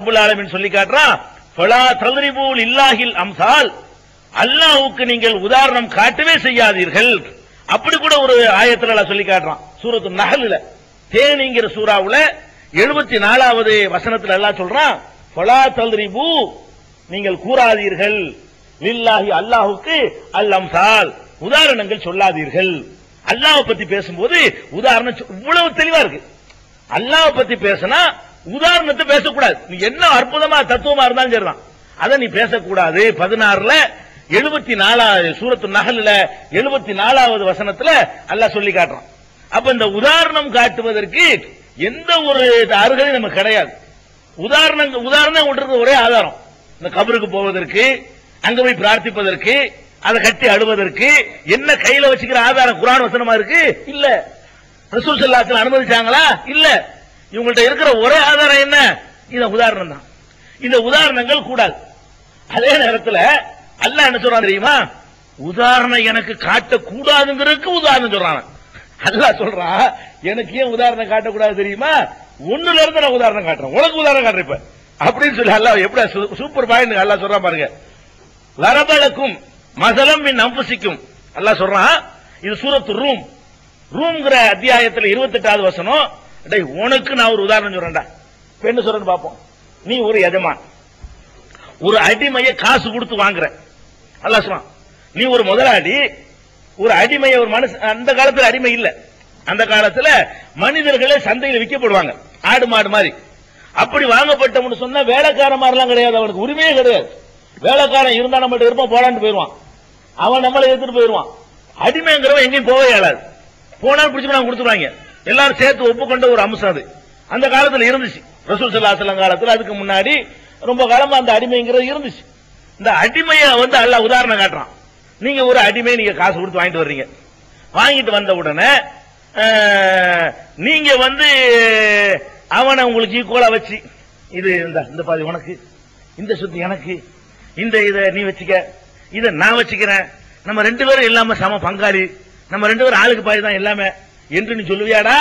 ரப்புல் சொல்லி காட்டுறான் இல்லாஹில் அம்சால். அல்லாஹுக்கு நீங்கள் உதாரணம் காட்டவே செய்யாதீர்கள். அப்படி கூட ஒரு ஆயத்தில் சொல்லி காட்டுறான் சூரத்து நஹல்ல. தேனிங்கிற சூறாவுல எழுபத்தி நாலாவது வசனத்தில் எல்லாம் சொல்றான் ஃபலா தல்ரிபூ. நீங்கள் கூறாதீர்கள். லில்லாஹி அல்லாஹுக்கு அல் அம்சால். உதாரணங்கள் சொல்லாதீர்கள். அல்லாஹ்வை பத்தி பேசும்போது உதாரணம் இவ்வளவு தெளிவா இருக்கு. அல்லாஹ் பத்தி பேசினா உதாரணத்தை பேசக்கூடாது. நீ என்ன அற்புதமா தத்துவமா இருந்தாலும் சரிதான். அதை நீ பேசக்கூடாது. பதினாறுல எழுபத்தி நாலாவது சூரத்து நகல்ல எழுபத்தி நாலாவது வசனத்துல அல்ல சொல்லி காட்டுறான். அப்ப இந்த உதாரணம் காட்டுவதற்கு எந்த ஒரு அருகதையும் நமக்கு கிடையாது. உதாரணம் உதாரணம் விடுறது ஒரே ஆதாரம். இந்த கபருக்கு போவதற்கு அங்க போய் பிரார்த்திப்பதற்கு அதை கட்டி அழுவதற்கு என்ன கையில வச்சுக்கிற ஆதாரம் குரான் வசனமா இருக்கு? இல்ல. ரசூல் ஸல்லல்லாஹு அனுமதிச்சாங்களா? இல்ல. இவங்கள்ட்ட இருக்கிற ஒரே ஆதாரம் என்ன? இந்த உதாரணம் தான். இந்த உதாரணங்கள் கூடாது. அதே நேரத்துல அல்லாஹ் என்ன சொல்றான் தெரியுமா? உதாரணம் எனக்கு காட்டக்கூடாதுங்கிறதுக்கு உதாரணம் சொல்றான். அல்லாஹ் சொல்றான் எனக்கு ஏன் உதாரணம் காட்டக்கூடாது தெரியுமா? ஒண்ணுல இருந்து நான் உதாரணம் காட்டுறேன். உனக்கு உதாரணம் காட்டுறேன் இப்ப. அப்படின்னு சொல்லி அல்லாஹ் எப்படி சூ- சூப்பர் பாயிண்ட் அல்லாஹ் சொல்றான் பாருங்க. லரபலக்கும் மசலம் மின் அம்புசிக்கும். அல்ல சொல்றான் இது சூரத்து ரூம். ரூம்ங்கிற அத்தியாயத்துல 28வது வசனம் டேய் உனக்கு நான் ஒரு உதாரணம் சொல்றேன்டா. இப்ப என்ன சொல்றேன்னு பாப்போம் நீ ஒரு எஜமான். ஒரு அடிமையை காசு கொடுத்து வாங்குற. அல்ல சொல்றான் நீ ஒரு முதலாளி ஒரு அடிமையை ஒரு மனுஷன் அந்த காலத்துல அடிமை இல்ல. அந்த காலத்துல மனிதர்களே சந்தையில் விற்கப்படுவாங்க. ஆடு மாடு மாதிரி. அப்படி வாங்கப்பட்டவனு சொன்னா வேலைக்கார மாதிரிலாம் கிடையாது. அவனுக்கு உரிமையே கிடையாது. வேலைக்காரன் இருந்தா நம்மகிட்ட இருப்பான் போடான்னு போயிருவான். அவன் நம்மளை எடுத்துட்டு போயிருவான். அடிமைங்கிறவன் எங்கேயும் போவே இயலாது. போனாலும் பிடிச்சு நான் கொடுத்துருவாங்க. எல்லாரும் சேர்த்து ஒப்புக்கொண்ட ஒரு அம்சம் அது. அந்த காலத்தில் இருந்துச்சு. ரசூல் சல்லாசலம் காலத்தில் அதுக்கு முன்னாடி ரொம்ப காலமா அந்த அடிமைங்கிறது இருந்துச்சு. இந்த அடிமையை வந்து அல்ல உதாரணம் காட்டுறான். நீங்க ஒரு அடிமை நீங்க காசு கொடுத்து வாங்கிட்டு வர்றீங்க. வாங்கிட்டு வந்த உடனே நீங்க வந்து அவனை உங்களுக்கு ஈக்குவலா வச்சு இது இந்த இந்த பாதி உனக்கு இந்த சுத்தி எனக்கு இந்த இதை நீ வச்சுக்க இதை நான் வச்சுக்கிறேன். நம்ம ரெண்டு பேரும் இல்லாம சம பங்காளி. நம்ம ரெண்டு பேரும் ஆளுக்கு பாதி தான் எல்லாமே. என்று நீ சொல்லுவியாடா?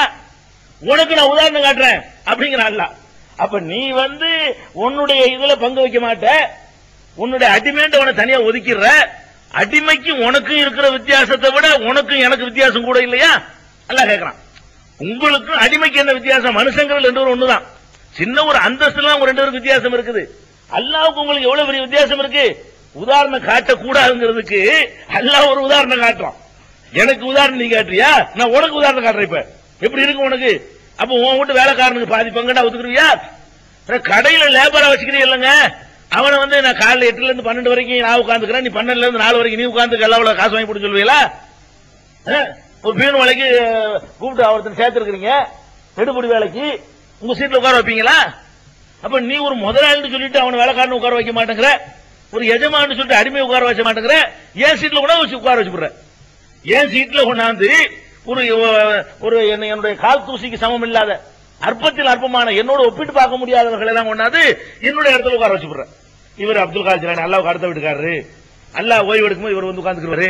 உனக்கு நான் உதாரணம் காட்டுறேன் அப்படிங்கிற அல்லாஹ் அப்ப நீ வந்து உன்னுடைய இதுல பங்கு வைக்க மாட்ட. உன்னுடைய அடிமைன்ற உன தனியா ஒதுக்கிடுற. அடிமைக்கும் உனக்கும் இருக்கிற வித்தியாசத்தை விட உனக்கும் எனக்கு வித்தியாசம் கூட இல்லையா? நல்லா கேட்கறான் உங்களுக்கும் அடிமைக்கு என்ன வித்தியாசம்? மனுஷங்கள் ரெண்டு பேரும் ஒண்ணுதான். சின்ன ஒரு அந்தஸ்துலாம் ஒரு ரெண்டு பேரும் வித்தியாசம் இருக்குது. அல்லாவுக்கு உங்களுக்கு எவ்வளவு பெரிய வித்தியாசம் இருக்கு? உதாரணம் காட்டக்கூடாதுங்கிறதுக்கு அல்லாஹ் ஒரு உதாரணம் காட்டுறான். எனக்கு உதாரணம் நீ காட்டுறியா நான் உனக்கு உதாரணம் காட்டுறேன் இப்ப. எப்படி இருக்கும் உனக்கு? அப்ப உன் வீட்டு வேலைக்காரனுக்கு பாதி பங்கடா ஒத்துக்குருவியா கடையில லேபரா வச்சுக்கிறீ இல்லங்க. அவனை வந்து நான் காலைல எட்டுல இருந்து பன்னெண்டு வரைக்கும் நான் உட்காந்துக்கிறேன் நீ பன்னெண்டுல இருந்து நாலு வரைக்கும் நீ உட்காந்து எல்லாம் காசு வாங்கி போட்டு சொல்லுவீங்களா? ஒரு பீன் வேலைக்கு கூப்பிட்டு ஒருத்தன் சேர்த்திருக்கிறீங்க. எடுபடி வேலைக்கு. உங்க சீட்ல உட்கார வைப்பீங்களா? அப்ப நீ ஒரு முதலாளின்னு சொல்லிட்டு அவனை வேலைக்காரன் உட்கார வைக்க மாட்டேங்கிற. ஒரு எஜமான்னு சொல்லிட்டு அடிமை உட்கார வைக்க மாட்டேங்கிற. ஏன் சீட்ல கூட வச்சு உட்கார வச்சு ஏன் சீட்ல கொண்டாந்து ஒரு ஒரு என்னுடைய கால் தூசிக்கு சமம் இல்லாத அற்பத்தில் அற்பமான என்னோட ஒப்பிட்டு பார்க்க முடியாதவர்கள் எல்லாம் கொண்டாந்து என்னுடைய இடத்துல உட்கார வச்சு இவர் அப்துல் கால் ஜிலானி அல்லாவுக்கு அடுத்த வீட்டுக்காரரு. அல்லாஹ் ஓய்வு எடுக்கும்போது இவர் வந்து உட்காந்துக்குவாரு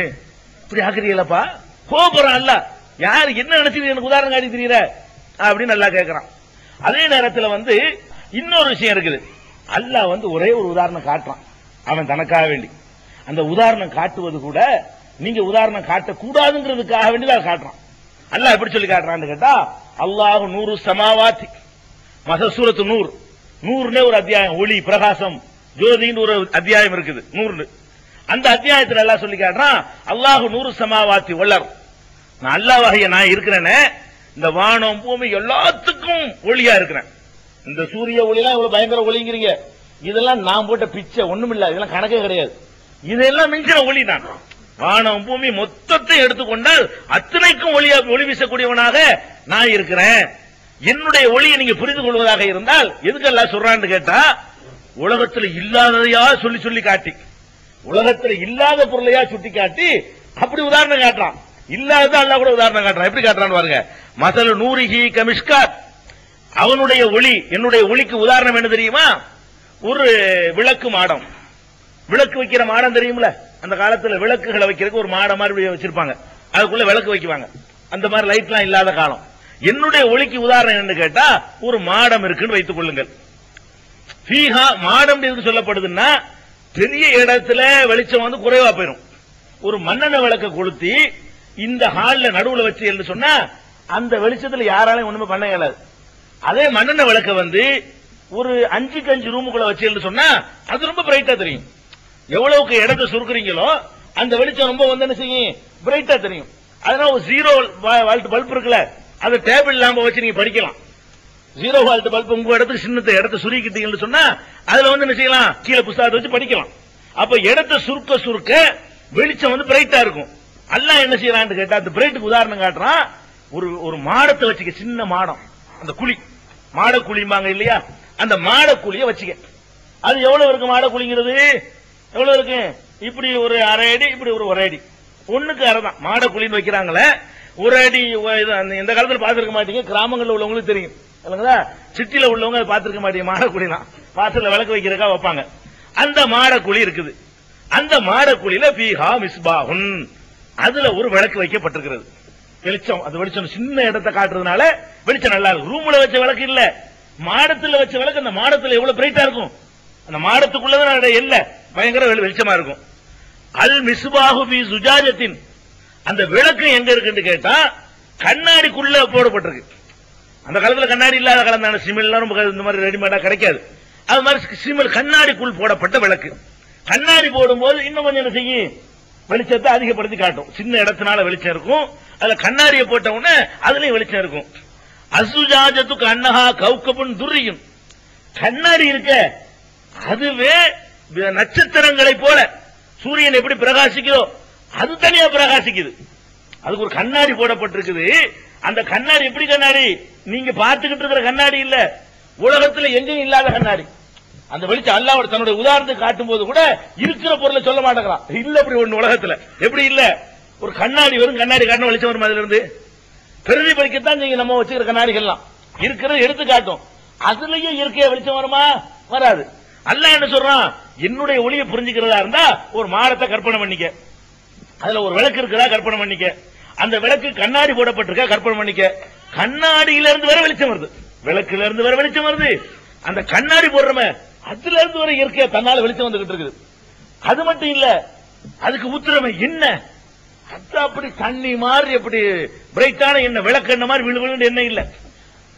இப்படி ஆக்குறீங்களப்பா? கோபுரம் அல்ல. யார் என்ன நினைச்சு எனக்கு உதாரணம் காட்டி தெரியற அப்படின்னு நல்லா கேட்கறான் அதே நேரத்தில் வந்து இன்னொரு விஷயம் இருக்குது. அல்லாஹ் வந்து ஒரே ஒரு உதாரணம் காட்டுறான். அவன் தனக்காக வேண்டி. அந்த உதாரணம் காட்டுவது கூட நீங்க உதாரணம் காட்டக்கூடாதுங்கிறதுக்காக வேண்டியதாக காட்டுறான். அல்லாஹ் எப்படி சொல்லி காட்டுறான்னு கேட்டா அல்லாஹ் நூறு சமாவாத்தி மசசூரத்து நூறு. நூறுனே ஒரு அத்தியாயம் ஒளி பிரகாசம் ஜோதின்னு ஒரு அத்தியாயம் இருக்குது நூறு அந்த அத்தியாயத்தில் எல்லாம் சொல்லி காட்டுறான் அல்லாஹ் நூறு சமாவாத்தி வள்ளர் நான் அல்லாஹ் வகைய நான் இருக்கிறேனே இந்த வானம் பூமி எல்லாத்துக்கும் ஒளியா இருக்கிறேன். இந்த சூரிய ஒளிலாம் இவ்வளவு பயங்கர ஒளிங்கிறீங்க. இதெல்லாம் நான் போட்ட பிச்சை ஒண்ணும் இல்ல இதெல்லாம் கணக்கே கிடையாது. இதெல்லாம் மிஞ்சின ஒளி தான் வானம் பூமி மொத்தத்தை எடுத்துக்கொண்டால் அத்தனைக்கும் ஒளியா ஒளி வீசக்கூடியவனாக நான் இருக்கிறேன். என்னுடைய ஒளியை நீங்க புரிந்து கொள்வதாக இருந்தால் எதுக்கெல்லாம் சொல்றான்னு கேட்டா உலகத்துல இல்லாததையா சொல்லி சொல்லி காட்டி உலகத்துல இல்லாத பொருளையா சுட்டி காட்டி அப்படி உதாரணம் காட்டுறான். இல்லாத அல்லாஹ் கூட உதாரணம் காட்டுறான். எப்படி காட்டுறான்னு பாருங்க. மத நூரிகி கமிஷ்கா அவனுடைய ஒளி என்னுடைய ஒளிக்கு உதாரணம் என்ன தெரியுமா? ஒரு விளக்கு மாடம். விளக்கு வைக்கிற மாடம் தெரியுமில்ல? அந்த காலத்துல விளக்குகளை வைக்கிறதுக்கு ஒரு மாடம் மாதிரி வச்சிருப்பாங்க. அதுக்குள்ள விளக்கு வைக்குவாங்க. அந்த மாதிரி லைட்லாம் இல்லாத காலம். என்னுடைய ஒளிக்கு உதாரணம் என்னன்னு கேட்டா ஒரு மாடம் இருக்குன்னு வைத்துக் கொள்ளுங்கள். ஃபீஹா மாடம் எதுக்கு சொல்லப்படுதுன்னா பெரிய இடத்துல வெளிச்சம் வந்து குறைவா போயிடும் ஒரு மண்ணெண்ணெய் விளக்க கொளுத்தி இந்த ஹால்ல நடுவுல வச்சு என்று சொன்னா அந்த வெளிச்சத்துல யாராலையும் ஒண்ணுமே பண்ண இயலாது. அதே மண்ணெண்ணெய் விளக்க வந்து ஒரு அஞ்சுக்கு அஞ்சு ரூமுக்குள்ள வச்சு என்று சொன்னா அது ரொம்ப பிரைட்டா தெரியும். எவ்வளவுக்கு இடத்தை சுருக்குறீங்களோ அந்த வெளிச்சம் ரொம்ப வந்து என்ன செய்யும்? பிரைட்டா தெரியும். அதனால ஒரு ஜீரோ வால்ட் பல்ப் இருக்குல்ல அது டேபிள் லாம்ப வச்சு நீங்க படிக்கலாம். ஜீரோ வால்ட் பல்ப் உங்க இடத்துக்கு சின்னத்தை இடத்தை சுருக்கிட்டீங்கன்னு சொன்னா அதுல வந்து என்ன செய்யலாம்? கீழே புஸ்தகத்தை வச்சு படிக்கலாம். அப்ப இடத்தை சுருக்க சுருக்க வெளிச்சம் வந்து பிரைட்டா இருக்கும். அல்லாஹ் என்ன செய்யறான்னு கேட்டா அந்த பிரைட்டுக்கு உதாரணம் காட்டுறான். ஒரு ஒரு மாடத்தை வச்சுக்க சின்ன மாடம். அந்த குழி. மாட குழிம்பாங்க இல்லையா? அந்த மாட குழிய வச்சுக்க. அது எவ்வளவு இருக்கு மாட குழிங்கிறது எவ்வளவு இருக்கு? இப்படி ஒரு அரை அடி இப்படி ஒரு ஒரு அடி. ஒண்ணுக்கு அரை தான். மாட குழின்னு வைக்கிறாங்களே ஒரு அடி அந்த- இந்த காலத்தில் பாத்துருக்க மாட்டீங்க. கிராமங்களில் உள்ளவங்களுக்கு தெரியும். இல்லைங்களா? சிட்டியில உள்ளவங்க அதை பாத்துருக்க மாட்டீங்க. மாட குழிலாம். பாத்திரத்தில் விளக்கு வைக்கிறக்கா வைப்பாங்க. அந்த மாடக்குழி குழி இருக்குது. அந்த மாட குழியில பீஹா மிஸ்பாஹுன். அதுல ஒரு விளக்கு வைக்கப்பட்டிருக்கிறது. வெளிச்சம் அது வெளிச்சம் சின்ன இடத்தை காட்டுறதுனால வெளிச்சம் நல்லா இருக்கும். ரூம்ல வச்ச விளக்கு இல்ல. மாடத்துல வச்ச விளக்கு அந்த மாடத்துல எவ்வளவு பிரைட்டா இருக்கும்? அந்த மாடத்துக்குள்ளதான் அதோட பயங்கர வெளி- வெளிச்சமா இருக்கும். அல் மிஸ்பாஹு பி சுஜாஜத்தின். அந்த விளக்கு எங்க இருக்குன்னு கேட்டா கண்ணாடிக்குள்ள போடப்பட்டிருக்கு. அந்த காலத்துல கண்ணாடி இல்லாத காலம் தானே. சிமெல்லாம் ரொம்ப இந்த மாதிரி ரெடிமேடா கிடைக்காது. அது மாதிரி சிமெல் கண்ணாடிக்குள் போடப்பட்ட விளக்கு. கண்ணாடி போடும்போது இன்னும் கொஞ்சம் என்ன செய்யும்? வெளிச்சத்தை அதிகப்படுத்தி காட்டும். சின்ன இடத்தினால வெளிச்சம் இருக்கும். அதுல கண்ணாடியை போட்ட உடனே அதுலயும் வெளிச்சம் இருக்கும். அசுஜாஜத்துக்கு அன்னஹா கவுக்கப்புன்னு துரியும் கண்ணாடி இருக்க. அதுவே நட்சத்திரங்களை போல சூரியன் எப்படி பிரகாசிக்குதோ அது தனியா பிரகாசிக்குது. அதுக்கு ஒரு கண்ணாடி போடப்பட்டிருக்குது. அந்த கண்ணாடி எப்படி கண்ணாடி? நீங்க பார்த்துக்கிட்டு இருக்கிற கண்ணாடி இல்ல. உலகத்துல எங்கேயும் இல்லாத கண்ணாடி. அந்த வெளிச்சம் அல்லாவோட தன்னுடைய உதாரணத்தை காட்டும் போது கூட இருக்கிற பொருளை சொல்ல மாட்டேங்கிறான். இல்ல அப்படி ஒண்ணு உலகத்துல. எப்படி இல்ல? ஒரு கண்ணாடி வரும் கண்ணாடி காட்டணும் வெளிச்சம் வரும் அதுல இருந்து? பிரதிபலிக்கத்தான் நீங்க நம்ம வச்சுக்கிற கண்ணாடிகள்லாம். இருக்கிறத எடுத்து காட்டும் அதுலயும் இயற்கையா வெளிச்சம் வருமா? வராது. அல்ல என்ன சொல்றான்? என்னுடைய ஒளியை புரிஞ்சுக்கிறதா இருந்தா ஒரு மாடத்தை கற்பனை பண்ணிக்க. அதுல ஒரு விளக்கு இருக்கிறதா கற்பனை பண்ணிக்க. அந்த விளக்கு கண்ணாடி போடப்பட்டிருக்கா கற்பனை பண்ணிக்க. கண்ணாடியில இருந்து வர வெளிச்சம் வருது. விளக்குல இருந்து வர வெளிச்சம் வருது. அந்த கண்ணாடி போடுறமே அதுல இருந்து வர இயற்கையா தன்னால வெளிச்சம் வந்துகிட்டு இருக்குது. அது மட்டும் இல்ல அதுக்கு ஊத்துறமே என்ன? அது அப்படி தண்ணி மாதிரி அப்படி பிரைட்டான என்ன விளக்கு என்ன மாதிரி விழுவிழுன்னு என்ன எண்ணெய் இல்ல.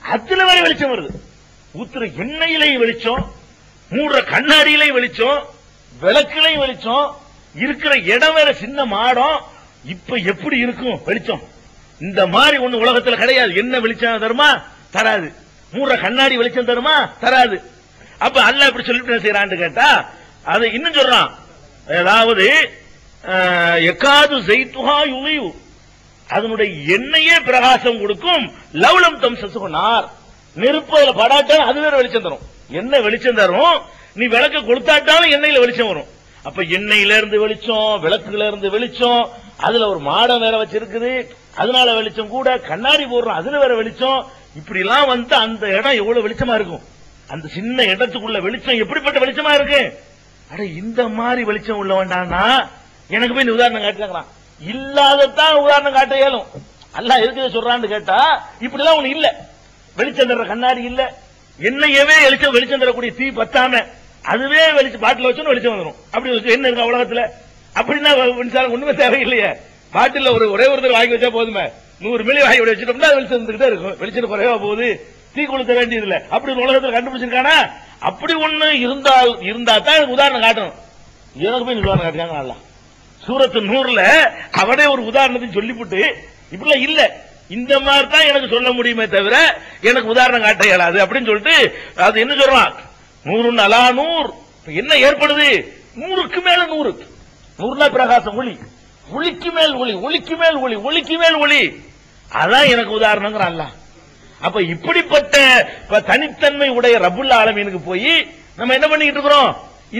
அதுல வர வெளிச்சம் வருது. ஊத்துற எண்ணெயிலையும் வெளிச்சம்? மூடுற கண்ணாடியிலையும் வெளிச்சம் விளக்குலையும் வெளிச்சம் இருக்கிற இடம் வேற சின்ன மாடம். இப்ப எப்படி இருக்கும் வெளிச்சம்? இந்த மாதிரி ஒண்ணு உலகத்துல கிடையாது. என்ன வெளிச்சம் தருமா? தராது. மூடுற கண்ணாடி வெளிச்சம் தருமா? தராது. அப்ப அல்ல இப்படி சொல்லிட்டு என்ன செய்யறான்னு கேட்டா அது இன்னும் சொல்றான். அதாவது எக்காது செய்துஹா யுலியு அதனுடைய எண்ணெயே பிரகாசம் கொடுக்கும். லவ்லம் தம் சசுகுனார் நெருப்பு அதுல படாட்டாலும் அது வேற வெளிச்சம் தரும். என்ன வெளிச்சம் தரும்? நீ விளக்க கொடுத்தாட்டாலும் எண்ணெயில வெளிச்சம் வரும். அப்ப எண்ணெயில இருந்து வெளிச்சம் விளக்குல இருந்து வெளிச்சம் அதுல ஒரு மாடம் வேற வச்சிருக்குது. அதனால வெளிச்சம் கூட கண்ணாடி போடுறோம் அதுல வேற வெளிச்சம். இப்படி எல்லாம் வந்து அந்த இடம் எவ்வளவு வெளிச்சமா இருக்கும்? அந்த சின்ன இடத்துக்குள்ள வெளிச்சம் எப்படிப்பட்ட வெளிச்சமா இருக்கு? அட இந்த மாதிரி வெளிச்சம் உள்ள வேண்டாம்னா எனக்கு போய் இந்த உதாரணம் காட்டுறான் இல்லாததான் உதாரணம் காட்ட இயலும். அல்ல எதுக்கு சொல்றான்னு கேட்டா இப்படி உனக்கு இல்ல. வெளிச்சம் தர்ற கண்ணாடி இல்ல. என்னையவே வெளிச்சம் வெளிச்சம் தரக்கூடிய தீ பத்தாம அதுவே வெளிச்சம் பாட்டில் வச்சோன்னு வெளிச்சம் வந்துடும் அப்படி வச்சு என்ன இருக்கா உலகத்துல? அப்படின்னா மின்சாரம் ஒண்ணுமே தேவையில்லையே. பாட்டில் ஒரு ஒரே ஒரு தடவை வாங்கி வச்சா போதுமே. நூறு மில்லி வாங்கி வச்சுட்டோம்னா அது வெளிச்சம் இருந்துகிட்டே இருக்கும். வெளிச்சம் குறைவா போகுது. தீ கொளுத்த வேண்டியது இல்ல அப்படி உலகத்தில் கண்டுபிடிச்சிருக்கானா? அப்படி ஒண்ணு இருந்தால் இருந்தா தான் எனக்கு உதாரணம் காட்டணும். எனக்கு போய் உதாரணம் காட்டுறாங்க நல்லா. சூரத்து நூறுல அவனே ஒரு உதாரணத்தை சொல்லிவிட்டு இப்படிலாம் இல்ல. இந்த மாதிரி தான் எனக்கு சொல்ல முடியுமே தவிர எனக்கு உதாரணம் காட்ட இயலாது. அப்படின்னு சொல்லிட்டு அது என்ன சொல்றான்? நூறு நலா நூறு. என்ன ஏற்படுது? நூறுக்கு மேல நூறு. நூறுனா பிரகாசம் ஒளி. ஒளிக்கு மேல் ஒளி ஒளிக்கு மேல் ஒளி ஒளிக்கு மேல் ஒளி. அதான் எனக்கு உதாரணங்கிறான் அல்லாஹ் அப்ப இப்படிப்பட்ட தனித்தன்மை உடைய ரபுல்லா ஆலமீனுக்கு போய் நம்ம என்ன பண்ணிட்டு இருக்கிறோம்?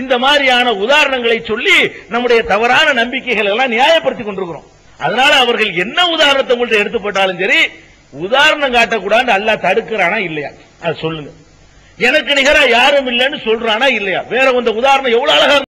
இந்த மாதிரியான உதாரணங்களை சொல்லி நம்முடைய தவறான நம்பிக்கைகள் எல்லாம் நியாயப்படுத்திக் கொண்டிருக்கிறோம். அதனால அவர்கள் என்ன உதாரணத்தை உங்கள்ட்ட எடுத்து போட்டாலும் சரி உதாரணம் காட்டக்கூடாது அல்லாஹ் தடுக்கிறானா இல்லையா? அது சொல்லுங்க. எனக்கு நிகரா யாரும் இல்லைன்னு சொல்றானா இல்லையா? வேற இந்த உதாரணம் எவ்வளவு அழகா